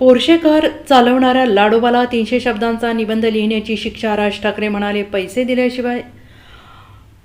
Porsche car चालवणाऱ्या लाडोबाला तीनशे शब्दांचा निबंध लिहिण्याची शिक्षा राज ठाकरे म्हणाले पैसे दिल्याशिवाय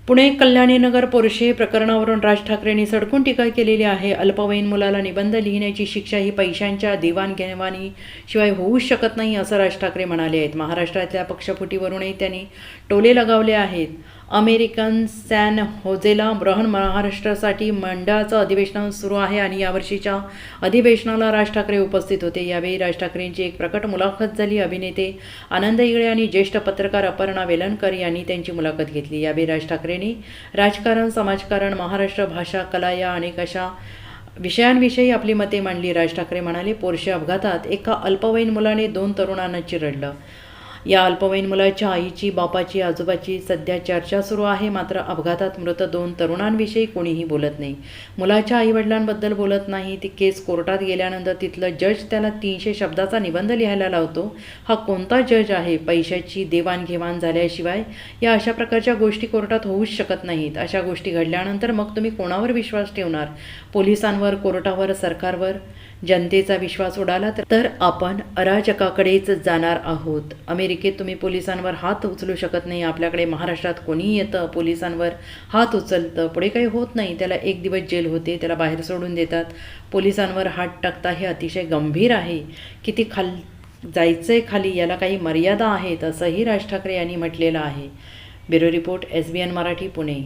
पुणे कल्याणीनगर पोर्शे प्रकरणावरून राज ठाकरेंनी सडकून टीका केलेली आहे. अल्पवयीन मुलाला निबंध लिहिण्याची शिक्षा ही पैशांच्या देवाणघेवाणी शिवाय होऊच शकत नाही असं राज ठाकरे म्हणाले आहेत. महाराष्ट्रातल्या पक्षफुटीवरूनही त्यांनी टोले लगावले आहेत. अमेरिकन सॅन होजेला बृहन महाराष्ट्रासाठी मंडळाचं अधिवेशन सुरू आहे आणि यावर्षीच्या अधिवेशनाला राज ठाकरे उपस्थित होते. यावेळी राज ठाकरेंची एक प्रकट मुलाखत झाली. अभिनेते आनंद इंगळे आणि ज्येष्ठ पत्रकार अपर्णा वेलणकर यांनी त्यांची मुलाखत घेतली. यावेळी राज ठाकरेंनी राजकारण समाजकारण महाराष्ट्र भाषा कला या अनेक अशा विषयांविषयी आपली मते मांडली. राज ठाकरे म्हणाले पोरशे अपघातात एका अल्पवयीन मुलाने दोन तरुणांना चिरडलं. या अल्पवयीन मुलाच्या आईची बापाची आजोबाची सध्या चर्चा सुरू आहे. मात्र अपघातात मृत दोन तरुणांविषयी कोणीही बोलत नाही. मुलाच्या आईवडिलांबद्दल बोलत नाही. ती केस कोर्टात गेल्यानंतर तिथलं जज त्याला तीनशे शब्दाचा निबंध लिहायला लावतो. हा कोणता जज आहे? पैशाची देवाणघेवाण झाल्याशिवाय या अशा प्रकारच्या गोष्टी कोर्टात होऊच शकत नाहीत. अशा गोष्टी घडल्यानंतर मग तुम्ही कोणावर विश्वास ठेवणार? पोलिसांवर कोर्टावर सरकारवर? जनतेचा विश्वास उडाला तर- आपण अराजकाकडेच जाणार आहोत. अमेरिकेत तुम्ही पोलिसांवर हात उचलू शकत नाही. आपल्याकडे महाराष्ट्रात कोणीही येतं पोलिसांवर हात उचलतं. पुढे काही होत नाही. त्याला एक दिवस जेल होते. त्याला बाहेर सोडून देतात. पोलिसांवर हात टाकता हे अतिशय गंभीर आहे. किती खाल जायचंय खाली याला काही मर्यादा आहेत असंही राज ठाकरे यांनी म्हटलेलं आहे. Bureau report S B N Marathi Pune.